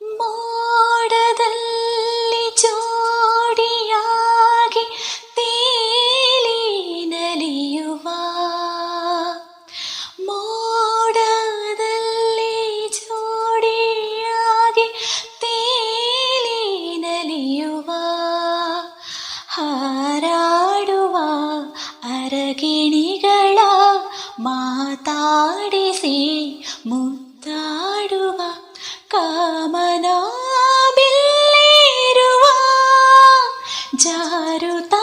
ಮೋಡದಲ್ಲಿ ಜೋಡಿಯಾಗಿ ತೇಲಿ ನಲಿಯುವ ಮೋಡದಲ್ಲಿ ಜೋಡಿಯಾಗಿ ತೇಲಿ ನಲಿಯುವ ಹಾರಾಡುವ ಅರಗಿಣಿಗಳ ಮಾತಾಡಿಸಿ ಜಾರುತ್ತ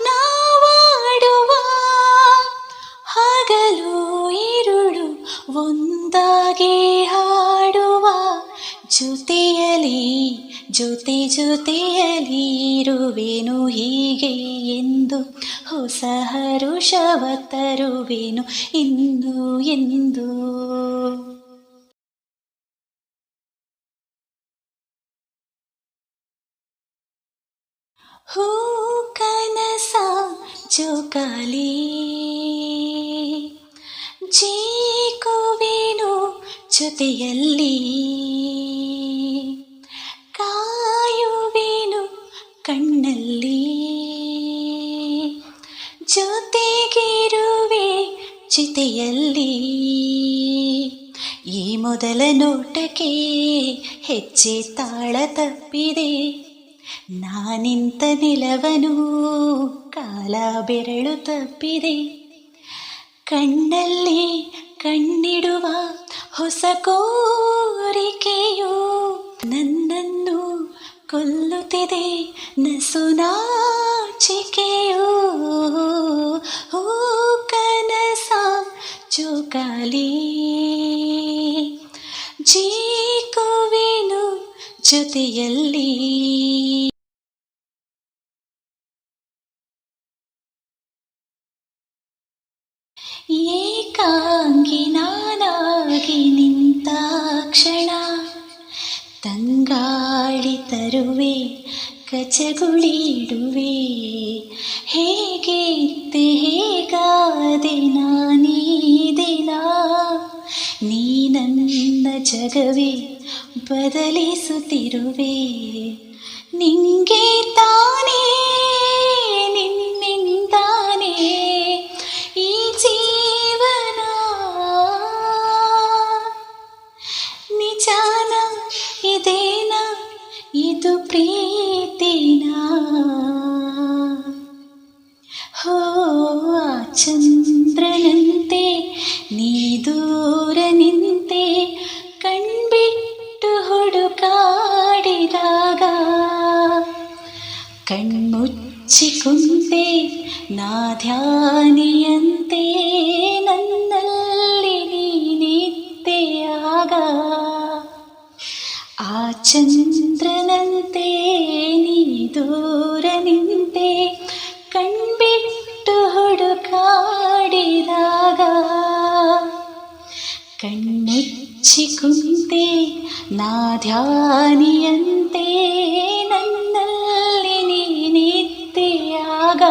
ನಾವಾಡುವ ಹಗಲು ಇರುಳು ಒಂದಾಗಿ ಹಾಡುವ. ಜೊತೆಯಲಿ ಜೊತೆ ಜೊತೆಯಲಿ ಇರುವೆನು ಹೀಗೆ ಎಂದು ಹೊಸ ಹರುಷವ ತರುವೆನು. ಇಂದು ಎಂದು ಹೂ ಕನಸ ಜೋಕಾಲಿ ಜೀಕುವೆನು ಜೊತೆಯಲ್ಲಿ ಕಾಯುವೇನು ಕಣ್ಣಲ್ಲಿ. ಜೊತೆಗಿರುವೆ ಜೊತೆಯಲ್ಲಿ ಈ ಮೊದಲ ನೋಟಕ್ಕೆ ಹೆಚ್ಚೆ ತಾಳ ತಪ್ಪಿದೆ. ನಾನಿಂತ ನಿಲವನು, ಕಾಲ ಬೆರಳು ತಪ್ಪಿದೆ. ಕಣ್ಣಲ್ಲಿ ಕಣ್ಣಿಡುವ ಹೊಸ ಕೋರಿಕೆಯು ನನ್ನನ್ನು ಕೊಲ್ಲುತ್ತಿದೆ. ನಸುನಾಚಿಕೆಯು ಹೂ ಕನಸ ಜೋಕಾಲಿ ಜೀಕುವೆನು ಜೊತೆಯಲ್ಲಿ ಏಕಾಂಗಿ ನಾನಾಗಿ ನಿಂತ ಕ್ಷಣ. ತಂಗಾಳಿ ತರುವೆ, ಕಚಗುಳಿಡುವೆ. ಹೇಗಿದ್ದೆ ಹೇಗಾದೆ ನಾನೀ ದಿನ. ನೀ ನನ್ನ ಜಗವೇ ಬದಲಿಸುತ್ತಿರುವೆ. ನಿಂಗೆ ತಾನೇ ಇದು ಪ್ರೀತಿನ ಹೋ ಆ ಚಂದ್ರನಂತೆ ನೀ ದೂರ ನಿಂತೆ ಕಣ್ಬಿಟ್ಟು ಹುಡುಕಾಡಿದಾಗ ಕಣ್ಮುಚ್ಚಿ ಕುಂತೆ ನಾ ಧ್ಯಾನಿಯಂತೆ ನನ್ನಲ್ಲಿ ನೀನಿತ್ತೆಯಾಗ ಆ ಚಂದ್ರನಂತೆ ನೀ ದೂರ ನಿಂತೆ ಕಣ್ಬಿಟ್ಟು ಹುಡುಕಾಡಿದಾಗ ಕಣ್ಣೆಚ್ಚಿ ಕುಂತೆ ನಾ ಧ್ಯಾನಿಯಂತೆ ನನ್ನಲ್ಲಿ ನೀನಿತ್ತೆಯಾಗ